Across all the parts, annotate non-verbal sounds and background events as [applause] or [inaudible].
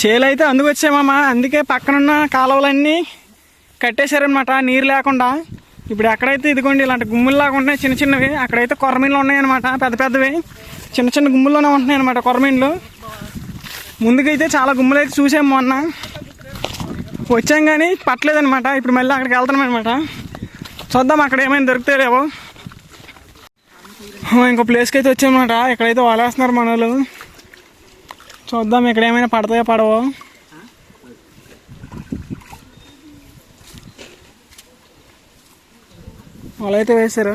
చేలు అయితే అందుకు వచ్చామమ్మా అందుకే పక్కనున్న కాలువలన్నీ కట్టేశారనమాట నీరు లేకుండా. ఇప్పుడు ఎక్కడైతే ఇదిగోండి ఇలాంటి గుమ్ముల్లాగా ఉన్నాయి చిన్న చిన్నవి అక్కడైతే కొరమీన్లు ఉన్నాయన్నమాట. పెద్ద పెద్దవి. చిన్న చిన్న గుమ్ముల్లోనే ఉంటున్నాయి అనమాట కొరమీన్లు ముందుకైతే చాలా గుమ్ములు అయితే చూసాం మొన్న. వచ్చాం కానీ పట్టలేదనమాట ఇప్పుడు మళ్ళీ అక్కడికి వెళ్తున్నాం అనమాట చూద్దాం అక్కడ ఏమైనా దొరుకుతాయేమో ఇంకో ప్లేస్కి అయితే వచ్చామన్నమాట. ఇక్కడైతే వాలేస్తున్నారు మన వాళ్ళు చూద్దాం ఇక్కడ ఏమైనా పడతాయో పడవో. వాళ్ళు అయితే వేశారు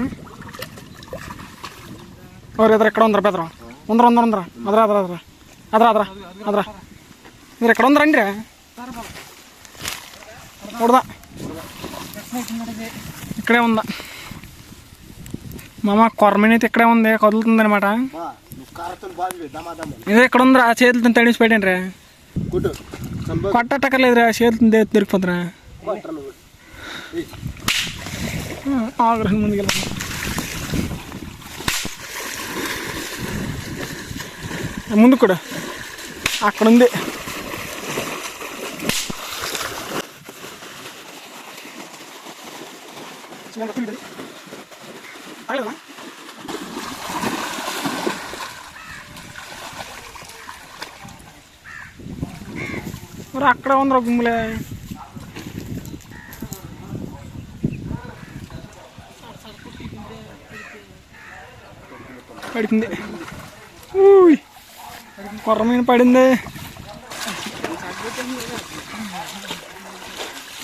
ఎవరు ఎదురు ఎక్కడ ఉందరా పెదరా ఉందరా ఉందరా ఉందరా? అదరా అదరా అదరా. అదరా అదరా అదరా. మీరు ఎక్కడ ఉందరండి రా ఉడదా. ఇక్కడే ఉందా? మామ కొరమీన అయితే ఇక్కడే ఉంది కదులుతుంది అనమాట ఇదే ఎక్కడ ఉందిరా చేతులతో తడిసి పెట్టండి రా కుట్టు సంప కొట్టక్కర్లేదురా చేతులతో దొరికిపోతురా ఆగ్రహం ముందుకు వెళ్తాం ముందు కూడా. అక్కడ ఉంది. మరి అక్కడ ఉందిరా గుమ్ములే. పడుతుంది కొర్ర మీద పడింది.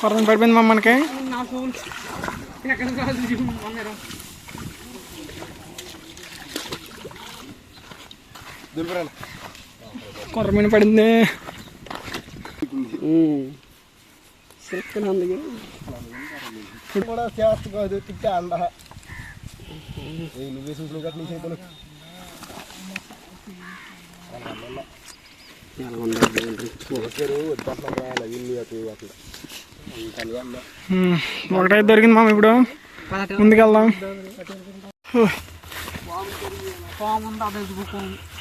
కొర్ర మీద పడిపోయింది మా మనకి కొర్ర మీద పడింది. కూడా చేస్త కాదు తిట్టే అంద నువ్వే చూసి నువ్వు నీ చేతులు ఒకరు వద్దట్లా రావాలి ఇల్లు అటు అట్లా ఇంకా అన్న ఉమ్, ఒకటైతే దొరికింది మామ ఇప్పుడు. ముందుకెళ్దాం.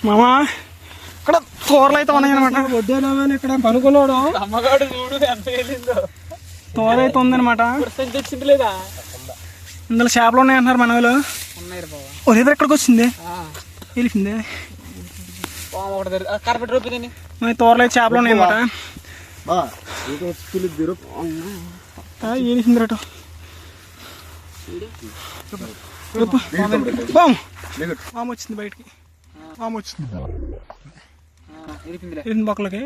మామ? తోరలు అయితే ఉన్నాయన్నమాట వద్దేనామని ఇక్కడ కనుక్కున్నాడు అమ్మగాడు చూడు ఎంత వెళ్ళిందో తోర అయితే ఉందన్నమాట తెచ్చింది లేదా? ఇందులో చేపలు ఉన్నాయంటున్నారు మన వాళ్ళు ఇద్దరు ఎక్కడికి వచ్చింది? వెళ్ళింది మరి తోరలు అయితే చేపలు ఉన్నాయన్నమాట ఏలిసింది రట పాము పాము వచ్చింది బయటికి. పాము వచ్చింది. వెళ్ళింది బొక్కలకి?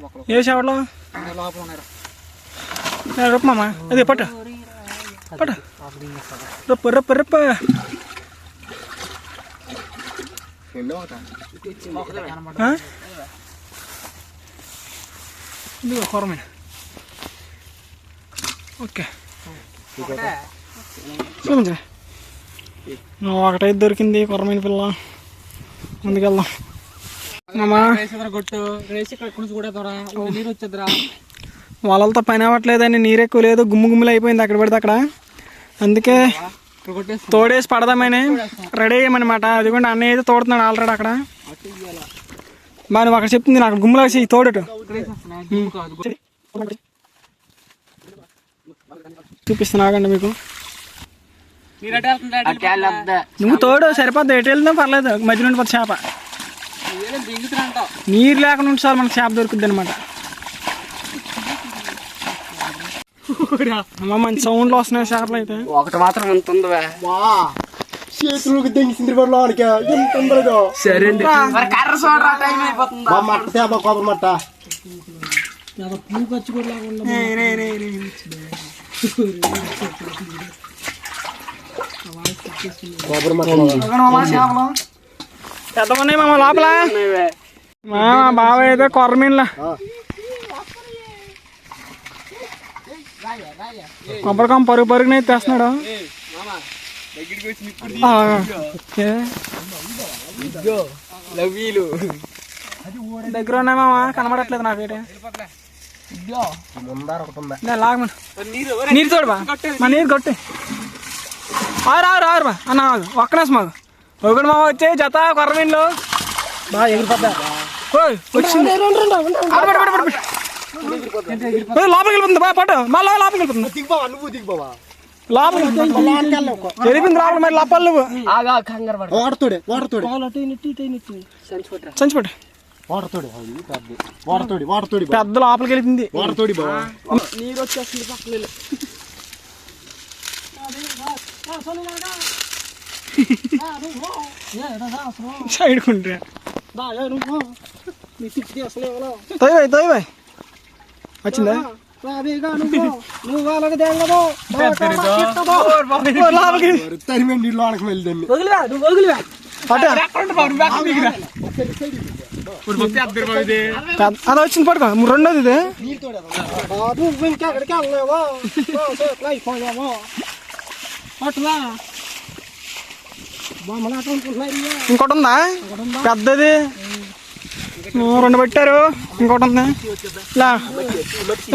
బొక్కలు. ఏ చేపలు? లోపల ఉన్నాయి రొప్ప మామ. అదే పట్ట. పట్ట. రొప్ప రొప్ప రొప్ప? ఇదిగో కొరమైన. ఓకే. చూపించరా? ఒకటైతే దొరికింది కొరమైన పిల్ల. ముందుకెళ్దాం. వాళ్ళతో పని అవ్వట్లేదని నీరు ఎక్కువ లేదు గుమ్ము గుమ్ములు అయిపోయింది అక్కడ పడితే అక్కడ. అందుకే తోడేసి పడదామని రెడీ అయ్యామన్నమాట. అదిగోండి అన్నయ్య అయితే తోడుతున్నాడు ఆల్రెడీ అక్కడ. మా నువ్వు అక్కడ చెప్తుంది నాకు గుమ్ములో వేసి తోడటు. చూపిస్తున్నా ఆగండి మీకు. నువ్వు తోడు సరిపోద్ది. ఎటు వెళ్తుందో పర్లేదు మధ్య నుండి పోతే చేప. నీరు లేకుండా ఉంటే మనకు చేప దొరుకుద్ది అనమాట మంచి సౌండ్లు వస్తున్నాయి చేపలు అయితే. ఒకటి మాత్రం ఎంత చేతులకు లోనికి. ఎంత సరే మట్ట చేప కొబ్బరి మట్ట. కొబ్బరి మట్ట ఎక్కడ మామ ఉన్నాయి మామ లోపల? మా బావ అయితే కొర్రమీన్లా. కొబ్బరికాయ పరుగు పరుగునే తెస్తున్నాడు. దగ్గర ఉన్నాయి మామ కనబడట్లేదు నా పేట నీరు చూడు చూడబా మా నీరు కొట్టి. ఆరు ఆరు ఆరు బా. అన్న ఒక్కనేసి మాకు. ఒకటి మామ వచ్చే జత కొర్రమీన్లు బాగా ఎగిరిపోతా ఓయ్ వచ్చింది. లోపలికి వెళ్ళిపోతుంది బా పట్టు. మళ్ళీ లోపలికి వెళ్ళిపోతుంది. దిగ్బావా నువ్వు వాడతోడే వాడతోడే వాడతోడే అది పెద్ద. లోపలికి వెళ్ళింది వాడతోడి నీరు వచ్చేస్తుంది పక్కన. సైడ్ కుంటే తోయ్ తోయ్ బాయ్. వచ్చిందా? అది వచ్చింది పట్టుకో. రెండోది ఇది. నువ్వు ఇంకెక్కడికి వెళ్ళలేవో? చేతులు [laughs] అయిపోయావో ఇంకోటి ఉందా పెద్దది. రెండు పెట్టారు. ఇంకోటి ఉంది లా.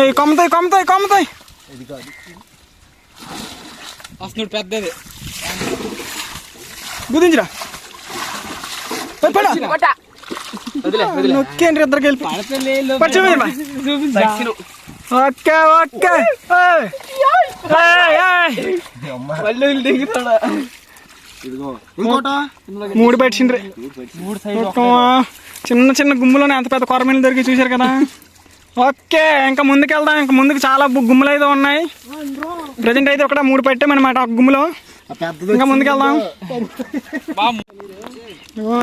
ఏయ్, కొమ్మతాయి కొమ్మతాయి కొమ్మతాయి. వస్తున్నాడు పెద్దది. గుదించిరా. నొక్కేంటి ఇద్దరికి వెళ్ళి. Okay okay. ఇదిగో. ఇంకోట? మూడు పెట్టిండ్రి చిన్న చిన్న గుమ్ములోనే అంత పెద్ద కొరమీలు దొరికి చూశారు కదా. ఓకే ఇంకా ముందుకు వెళ్దాం ఇంకా ముందుకు చాలా గుమ్ములు అయితే ఉన్నాయి. ప్రజెంట్ అయితే ఒక మూడు పెట్టామన్నమాట ఒక గుమ్ములో. ఇంకా ముందుకు వెళ్దాం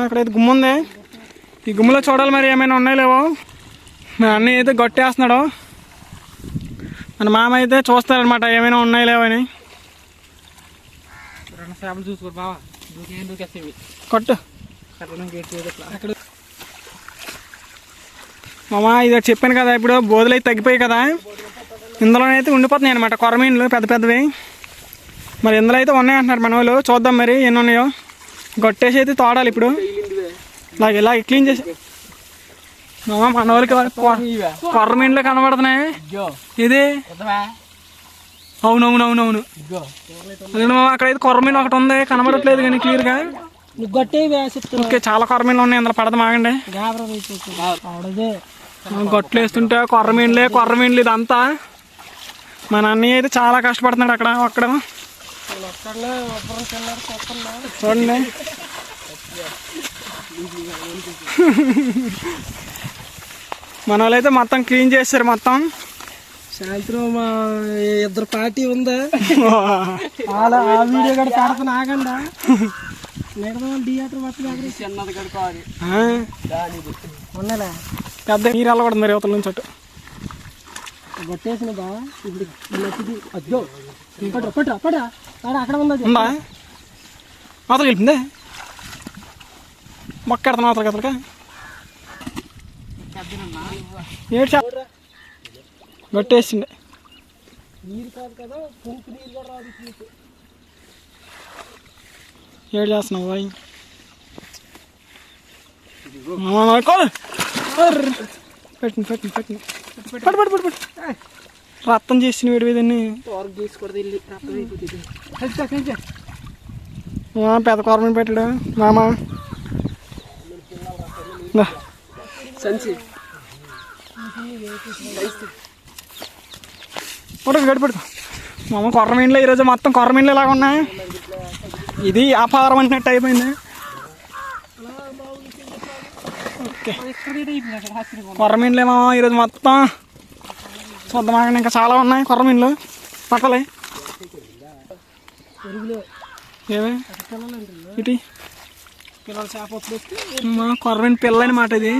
ఇక్కడైతే గుమ్మ ఉంది. ఈ గుమ్మలో చూడాలి మరి ఏమైనా ఉన్నాయో లేవో. మా అన్నయ్య అయితే గొట్టేస్తున్నాడు. మన మామ అయితే చూస్తారనమాట ఏమైనా ఉన్నాయో లేవో అని. రెండు చేపలు చూసుకోరు బావా. దూకేం దూకేస్తాయి కొట్టు. అట్లా గేట్ చేయదు అక్కడ. మామ ఇది చెప్పాను కదా ఇప్పుడు బోధులు అయితే తగ్గిపోయాయి కదా. ఇందులోనైతే ఉండిపోతున్నాయి అనమాట కొరమీన్లు పెద్ద పెద్దవి. మరి ఇందులో అయితే ఉన్నాయి అంటున్నారు మన వాళ్ళు చూద్దాం మరి ఎన్ని ఉన్నాయో. గొట్టేసి అయితే తోడాలి ఇప్పుడు. ఇలాగ ఇలా క్లీన్ చేసి. మామ మన వాళ్ళకి కొరమీన్లు కనబడుతున్నాయి. ఇది? అవునవునవునవును. అక్కడైతే కొరమీన్ ఒకటి ఉంది కనబడట్లేదు కానీ క్లియర్గా ఓకే చాలా కొరమీన్లు ఉన్నాయి అందులో పడదు మాగండి గొట్లు వేస్తుంటే కొర్రమీన్లే కొర్రమీన్లు ఇదంతా. మా అన్నయ్య అయితే చాలా కష్టపడుతున్నాడు అక్కడ అక్కడ. చూడండి. మన వాళ్ళైతే మొత్తం క్లీన్ చేశారు మొత్తం. సాయంత్రం మా ఇద్దరు పార్టీ ఉందా? ఆ వీడియో కూడా పెడతాను ఆగండా. నెడదాం థియేటర్ పట్టుకు చిన్నది కడుకోవాలి ఆ, ఉన్నలే పెద్ద నీరు వెళ్ళకూడదు మరి యువతల నుంచి అటు. గొట్టేసిన బా ఇప్పుడు నచ్చిది అద్దో పట్టు పట్టు ఆడ అక్కడ ఉన్నది ఉందా? మాత్రం గెలిపిందే మొక్క ఎడతాను మాత్రం కదలక ఏడు చా గట్టేసిండే నీరు కాదు కదా పొంపు నీరు కూడా రాదు ఇటు. ఏడు చేస్తున్నావు బాయ్? పెట్టండి పట్టు పట్టు పట్టు పట్టు రక్తం చేసిన వీడి అయిపోతుంది. పెద్ద కూరమని పెట్టాడు. మామ. సంచి. పడుకో గడి మామ కొర్రమీన్లో ఈరోజు మొత్తం కొర్రమీన్లు ఇలాగ ఉన్నాయి. ఇది వ్యాపారం అన్నట్టు అయిపోయింది. ఓకే. కొర్రమీన్లే మామ ఈరోజు మొత్తం. చూద్దాం ఇంకా చాలా ఉన్నాయి కొర్రమీన్లు పక్కలే. ఏవే? ఇటీ. పిల్లల చేప మా కొర్రమీన్ పిల్ల అనమాట ఇది.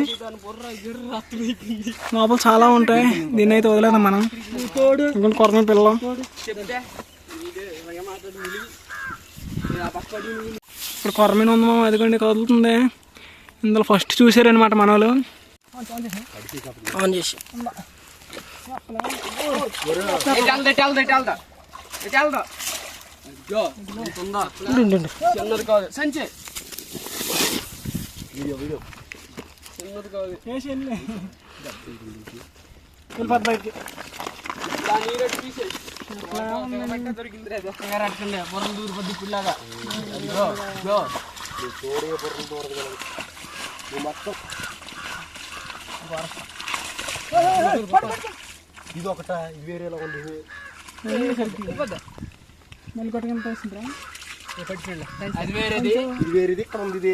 లోపల చాలా ఉంటాయి. దీన్ని అయితే వదిలేదాం మనం. తోడు. ఇంకొంచెం కొరమైన పిల్ల చెప్తే. ఇప్పుడు కొరమైన ఉంది మామ. అదిగోండి కదులుతుంది ఇందులో ఫస్ట్ చూసారనమాట మన వాళ్ళు ఆన్ చేసి. చిన్నది కాదు సంచి చిన్నది కాదు దాని నీరు తీసేసి దొరికింది రేపు అట్టండి బుర్రలు దూరు పద్ది పిల్లగా ఇగో ఇగో ఇది ఒకట ఇది వేరేలా ఉంది మళ్ళీ కొట్టుకుని పోసిండ్రా అది వేరేది. ఇది వేరేది ఇక్కడ ఉంది ఇది.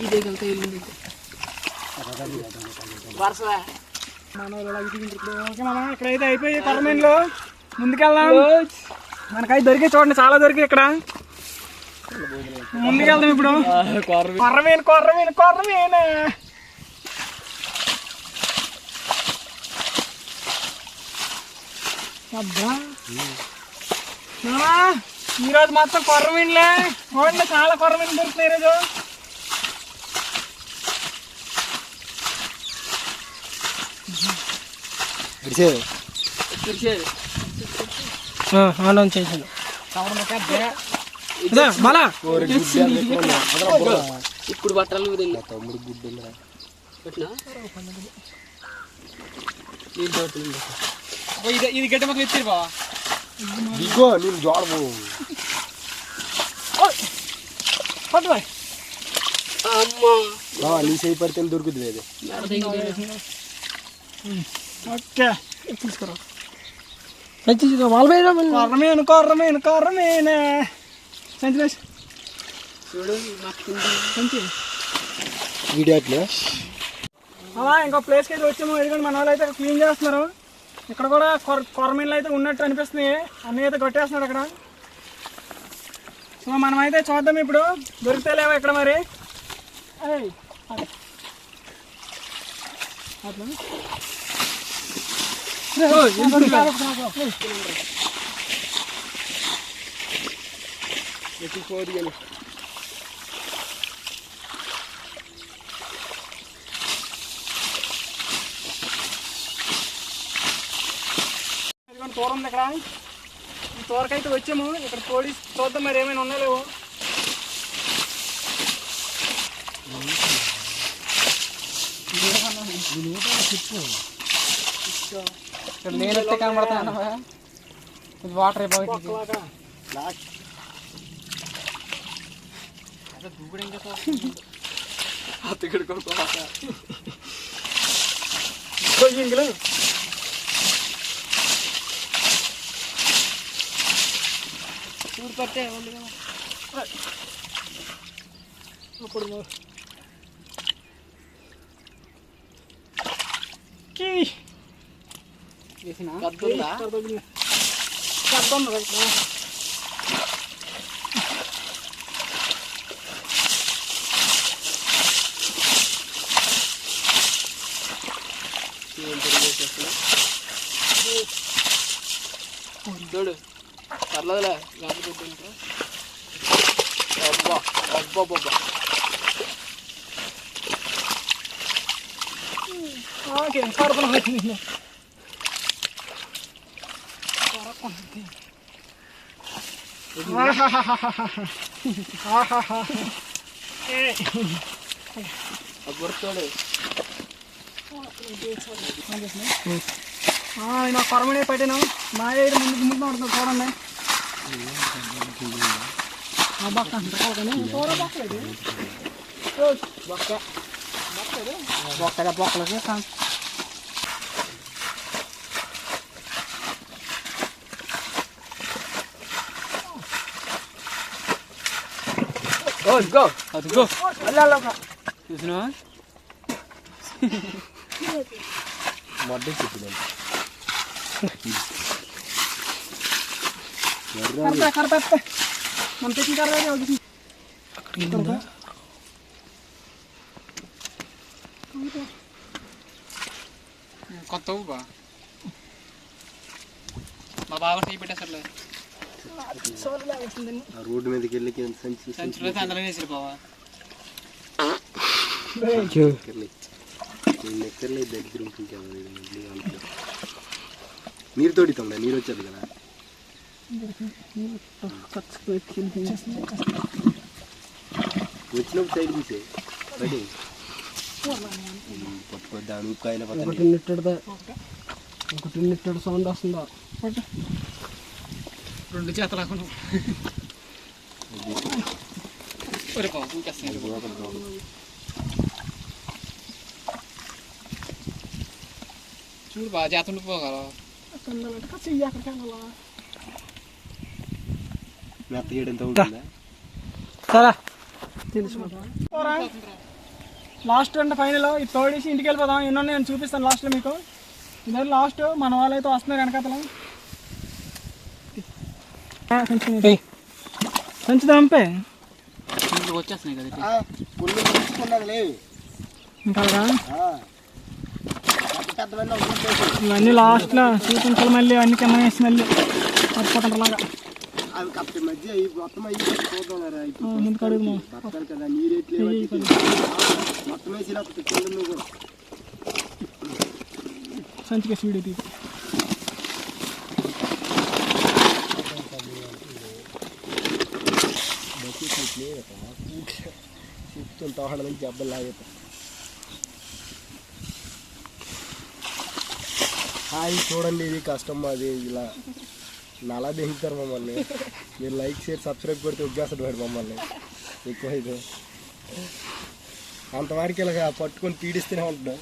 ఇదే కలితే వెళ్ళింది వరుస ఇక్కడైతే అయిపోయి కొరమేన్లు ముందుకెళ్దాం మనకైతే దొరికే చూడండి చాలా దొరికి ఇక్కడ ముందుకెళ్దాం ఇప్పుడు కొర్రమీను కొర్రమీను కొర్రమేనా అబ్బా. ఈరోజు మొత్తం కొర్రమీన్లే చూడండి చాలా కొర్రమీను దొరుకుతాయి ఈరోజు. చూసేది ఆన్ చేసాను కవర్ మళ్ళా ఇప్పుడు బట్టలు తమ్ముడు గుడ్డు పెట్టినా? పట్టు బాయ్ అమ్మా. బావా నీ చేయి పడితే దొరుకుతుంది అది ఓకే. తీసుకురా వాళ్ళ కొర్రమీను కొర్రమీను కొర్రమీను. సంచి వేసి చూడు నాకు సంచి వీడియో అట్లే? అలా ఇంకో ప్లేస్కి అయితే వచ్చాము. ఎందుకంటే మన వాళ్ళు అయితే క్లీన్ చేస్తున్నారు. ఇక్కడ కూడా కొర కొరమీన్లు అయితే ఉన్నట్టు అనిపిస్తున్నాయి. అన్నీ అయితే కొట్టేస్తున్నాడు అక్కడ. సో మనం అయితే చూద్దాం ఇప్పుడు. దొరికితే లేవా ఇక్కడ మరి. అట్లా. ఏయ్, ఏం దొరికింది? ఏయ్. ఇదిగోండి తోర ఉంది ఇక్కడ ఈ తోరకైతే వచ్చాము. ఇక్కడ తోడి చూద్దాం మరి ఏమైనా ఉన్నా లేవు. ఇక్కడ నేను కనబడతాను వాటర్ అయిపోయింది ఒక్కలాగా. అతగడు కొయ్యింగులు. చూడు పట్టే ఉంది కదా. అప్పుడు నువ్వు. కీ. వేసిన పెద్ద పెద్ద పెద్ద ఉంది రైట్ నా. చూడు పర్లేదులే లేకపోతే ఇంకా. అబ్బా అబ్బా అబ్బా ఓకే కడుపులో వచ్చింది కొరకుంది. ఆహాహాహాహా. ఆహాహా. ఏ. అబ్బా చూడు ఆ, ఈయన కొరమనే పట్టాను మా ఏడు ముందుకు ముందు పడుతుంది చూడండి ఆ బొక్క అంటారు కానీ చూడ బొక్కలేదు బొక్క బొక్కల బొక్కలకి ఓ గో అదిగో అల్లాలొక చూసినా మొడ్డ చెప్పినాను కరపే కరపే మన తెచ్చిన కరపే ఒకటి కొత్త ఊబా మా బావ టీ పెట్టేసర్లే ఆ రోడ్డు మీదకి వెళ్ళి కింద సంచి సంచులో అందరం వేసారు బావా నెక్కర్లే నేను నెక్కర్లే దగ్గర ఉంటుంది కదా ఇది మళ్ళీ అంతే. నీరు తోడుతుందా నీరు వచ్చేది కదా వచ్చినప్పుడు సైడ్ తీసే ఒకటి పక్కన ఒకటి సౌండ్ వస్తుందా రెండు చేతలు ఆకును ఒరే బాబు ఇంకేస్తాను చూడు బాగా చేత ఉండిపోగలవు మెత్త చేయడంతో ఉంటుందా? సరే. లాస్ట్ అంటే ఫైనల్ ఇది తోడేసి ఇంటికి వెళ్ళిపోదాం. ఎన్నో నేను చూపిస్తాను లాస్ట్లో మీకు. ఇదే లాస్ట్ మన వాళ్ళు అయితే వస్తున్నారు వెనకతలం. సంచి దంపే ఇంటికి వచ్చేస్తున్నాయి కదా ఇంకా ఇవన్నీ లాస్ట్లో చూపించాలి మళ్ళీ అన్ని కింద వేసి మళ్ళీ. పట్టుకుంటారులాగా అవి కప్పటి మధ్య ఈ మొత్తం అయ్యి చూద్దాం రా ఇప్పుడు ముందుకు అడుగు బతకాలి కదా నీరు ఎట్లే మొత్తం వేసి ఇలా కింద నువ్వు కూడా సంచికి వీడియో తీసి చెప్తుంటా వాళ్ళ నుంచి దెబ్బలు లాగేస్తా హాయ్ చూడండి ఇది కష్టం మాది ఇలా నలా దిగుతారు మమ్మల్ని మీరు లైక్ షేర్ సబ్స్క్రైబ్ కొడితే ఉద్దేశం పెడు మమ్మల్ని ఎక్కువ అయితే అంతవరకు ఇలా పట్టుకొని పీడిస్తూనే ఉంటున్నాం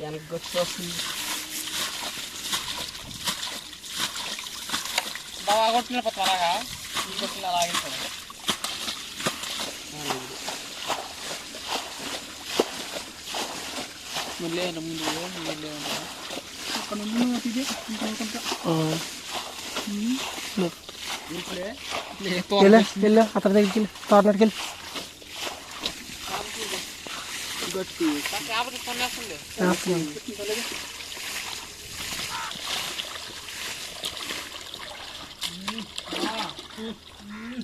వెనక్కి వచ్చేస్తుంది బాగా కొట్టిన త్వరగా ఈ కొట్టిన అలాగే ముందు అక్కడ వెళ్ళు అతని దగ్గరికి వెళ్ళి తోటనాటికి వెళ్ళి.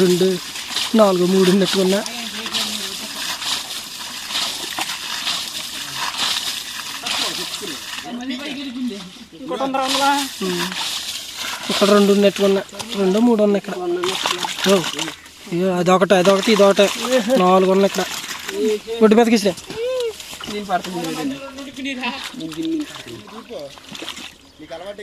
రెండు నాలుగు మూడు అందులో ఇక్కడ రెండు ఉన్నట్టుకున్నా రెండు మూడు ఉన్నాయి ఇక్కడ అదొకటి అదొకటి ఇదొకటి. నాలుగు ఉన్నాయి ఇక్కడ ఒడ్డు మీదకి ఇసిరా నేను పడుతుంది నీకు అలవాటే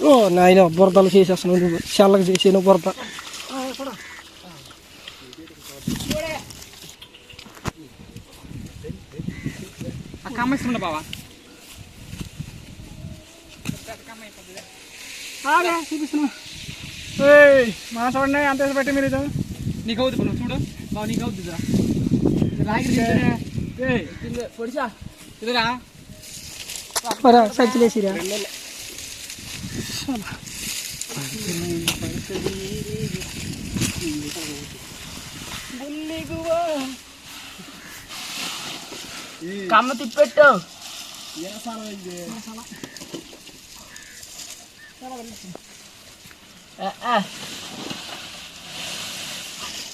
ఓ నాయన బురదలు చేసేస్తున్నావు నువ్వు. చల్లగా చేసాను బురద. మా చూడండి అంత పెట్టి మీరు నీకు అవుతుంది నువ్వు చూడు. బావ నీకు అవుతుందిరా రాగి పొడిచా? ఇదిరా. మరి సంచిలేసిరా కమ్మ తిప్పెట్టు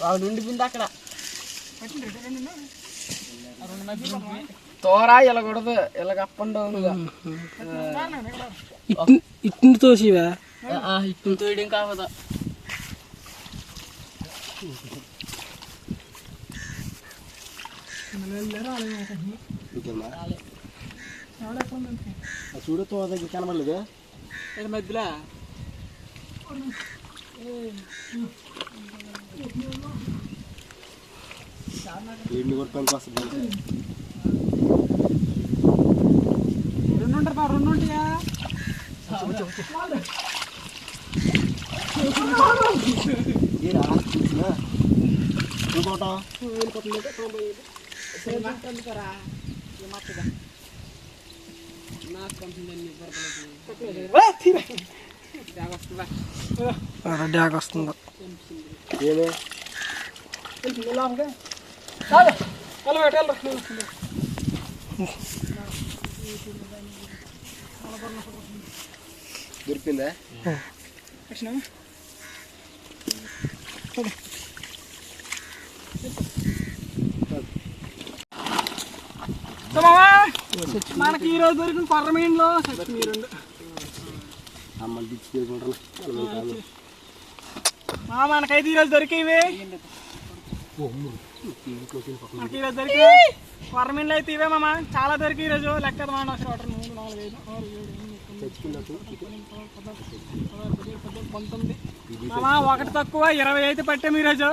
వాడు ఉండిపోయింది అక్కడ తోరా ఇలాగూడదు ఇలాగ అప్ అండ్ డౌన్ ఇట్టింటి తోసివా ఇట్టిని తోయడం కావదా. చూడు తో దగ్గర కనబడలేదు? మధ్యలో? ఎన్ని కూడా పనికి వస్తుంది రెండు ఉంటారు బా, రెండు ఉంటాయా ఏరా చూసినా ఇంకోటం డ్యాక్ వస్తుంది ఏమే వెళ్ళి పెట్టు, వెళ్ళి. దొరికిందా? మనకి ఈ రోజు దొరికిన కొర్ర మీన్లో సచ్చినాయి ఈ రెండు అమ్మని పిచ్చి చేసుకుంటాను మా మనకైతే ఈరోజు దొరికేవి. మనకి ఈరోజు దొరికి కొర్ర మీన్లు అయితే ఇవే మామ. చాలా దొరికి ఈరోజు లెక్క మా ఒకటి మూడు అలా ఒకటి తక్కువ ఇరవై అయితే పట్టాము ఈరోజు.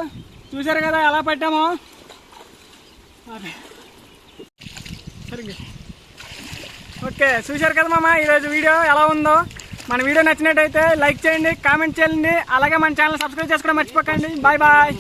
చూసారు కదా ఎలా పట్టాము? సరిగ్గా. ఓకే చూశారు కదా మామ ఈరోజు వీడియో ఎలా ఉందో? మన వీడియో నచ్చినట్టయితే లైక్ చేయండి కామెంట్ చేయండి. అలాగే మన ఛానల్ సబ్స్క్రైబ్ చేసుకోవడం మర్చిపోకండి. Bye bye.